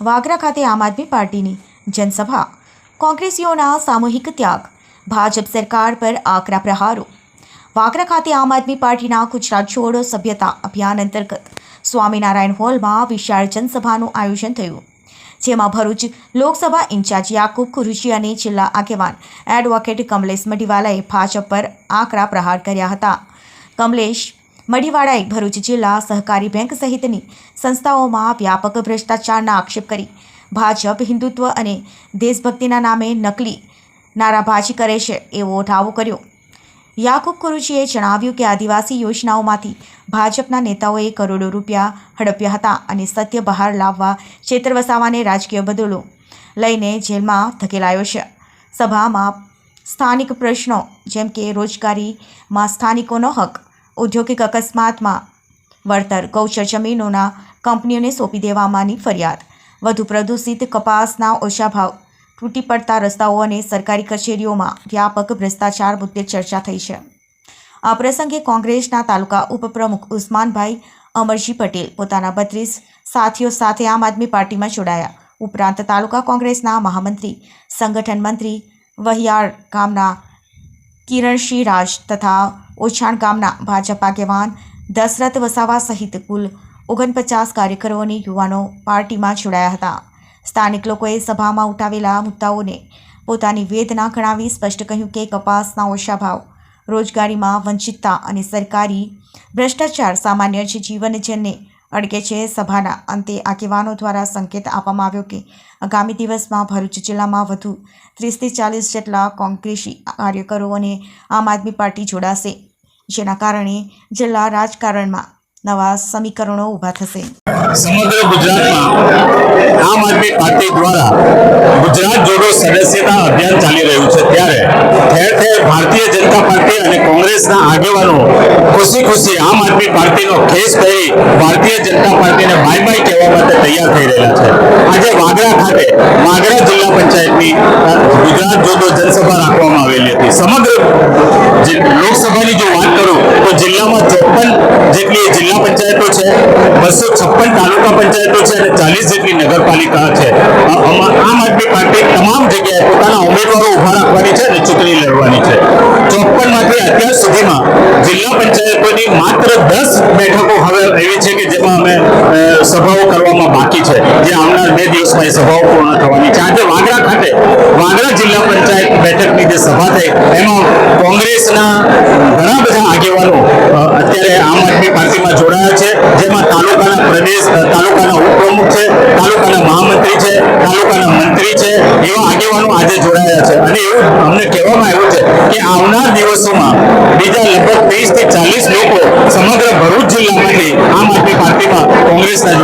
વાગરા ખાતે આમ આદમી પાર્ટીની જનસભા. કોંગ્રેસીઓના સામૂહિક ત્યાગ, ભાજપ સરકાર પર આકરા પ્રહારો. વાગરા ખાતે આમ આદમી પાર્ટીના ગુજરાત છોડો સભ્યતા અભિયાન અંતર્ગત સ્વામિનારાયણ હોલમાં વિશાળ જનસભાનું આયોજન થયું. જેમાં ભરૂચ લોકસભા ઇન્ચાર્જ યાકુબ કુરુચી અને જિલ્લા આગેવાન એડવોકેટ કમલેશ મઢીવાલાએ ભાજપ પર આકરા પ્રહાર કર્યા હતા. કમલેશ મઢીવાળાએ ભરૂચ જિલ્લા સહકારી બેંક સહિતની સંસ્થાઓમાં વ્યાપક ભ્રષ્ટાચારના આક્ષેપ કરી. ભાજપ, હિન્દુત્વ અને દેશભક્તિના નામે નકલી નારાબાજી કરે છે એવો ઠાવો કર્યો. યાકુબ કુરુચીએ જણાવ્યું કે આદિવાસી યોજનાઓમાંથી ભાજપના નેતાઓએ કરોડો રૂપિયા હડપ્યા હતા અને સત્ય બહાર લાવવા છેતર વસાવાને રાજકીય બદલો લઈને જેલમાં ધકેલાયો છે. સભામાં સ્થાનિક પ્રશ્નો, જેમ કે રોજગારીમાં સ્થાનિકોનો હક ઔદ્યોગિક અકસ્માતમાં વળતર ગૌચર જમીનોના કંપનીઓને સોંપી દેવામાંની ફરિયાદ. વધુ પ્રદૂષિત કપાસના ઓછા ભાવ તૂટી પડતા રસ્તાઓ અને સરકારી કચેરીઓમાં વ્યાપક ભ્રષ્ટાચાર મુદ્દે ચર્ચા થઈ છે. આ પ્રસંગે કોંગ્રેસના તાલુકા ઉપપ્રમુખ ઉસ્માનભાઈ અમરજી પટેલ પોતાના બત્રીસ સાથીઓ સાથે આમ આદમી પાર્ટીમાં જોડાયા. ઉપરાંત તાલુકા કોંગ્રેસના મહામંત્રી, સંગઠન મંત્રી વહિયાળ ગામના કિરણસિંહ રાજ તથા ઓછાણ ગામના ભાજપ આગેવાન દશરથ વસાવા સહિત કુલ ઓગણપચાસ કાર્યકરો અને યુવાનો પાર્ટીમાં જોડાયા હતા. સ્થાનિક લોકોએ સભામાં ઉઠાવેલા મુદ્દાઓને પોતાની વેદના ગણાવી સ્પષ્ટ કહ્યું કે કપાસના ઓછા ભાવ, રોજગારીમાં વંચિતતા અને સરકારી ભ્રષ્ટાચાર સામાન્ય જ જીવન જેને અડકે છે. સભાના અંતે આગેવાનો દ્વારા સંકેત આપવામાં આવ્યો કે આગામી દિવસમાં ભરૂચ જિલ્લામાં વધુ ત્રીસથી ચાલીસ જેટલા કોંગ્રેસી કાર્યકરો અને આમ આદમી પાર્ટી જોડાશે. જેના કારણે જિલ્લા રાજકારણમાં નવા સમીકરણો ઊભા થશે. સમગ્ર ગુજરાતમાં આમ આદમી પાર્ટી દ્વારા ગુજરાત જોડો સદસ્યતા અભિયાન ચાલી રહ્યું છે. ત્યારે ઠેર ઠેર ભારતીય જનતા પાર્ટી અને કોંગ્રેસના આગેવાનો ખુશી ખુશી આમ આદમી પાર્ટીનો ખેસ કરી ભારતીય જનતા પાર્ટીને બાય બાય કહેવા માટે તૈયાર થઈ રહ્યા છે. આજે વાગરા ખાતે વાગરા જિલ્લા પંચાયતની ગુજરાત જોડો જનસભા રાખવામાં આવેલી હતી સમગ્ર જે- લોકસભાની જો વાત કરું તો જિલ્લામાં ચોપન જેટલી જિલ્લા પંચાયતો છે બસો છપ્પન તાલુકા પંચાયતો છે અને ચાલીસ જેટલી નગરપાલિકા છે. આમ આદમી પાર્ટી તમામ જગ્યાએ પોતાના ઉમેદવારો ઊભા રાખવાની છે અને ચૂંટણી લડવાની છે. ચોપ્પનમાંથી અત્યાર સુધીમાં જિલ્લા પંચાયતોની માત્ર દસ બેઠકો હવે એવી છે કે જેમાં અમે સભાઓ કરવામાં બાકી છે. જે આવનાર બે દિવસમાં એ સભાઓ પૂર્ણ થવાની છે. આજે વાગરા ખાતે વાગરા જિલ્લા પંચાયત બેઠકની જે સભા થઈ, એમાં કોંગ્રેસના ઘણા બધા આગેવાનો અ, અત્યારે આમ આદમી પાર્ટીમાં જોડાયા છે જેમાં તાલુકાના પ્રદેશ અ, તાલુકાના ઉપપ્રમુખ છે તાલુકાના મહામંત્રી છે તાલુકાના મંત્રી છે એવા આગેવાનો જોડાયા છે. અને એવું અમને કહેવામાં આવ્યું છે કે આવનાર દિવસોમાં બીજા લગભગ ત્રીસથી ચાલીસ લોકો સમગ્ર ભરૂચ જિલ્લામાંથી આમ આદમી પાર્ટીમાં કોંગ્રેસના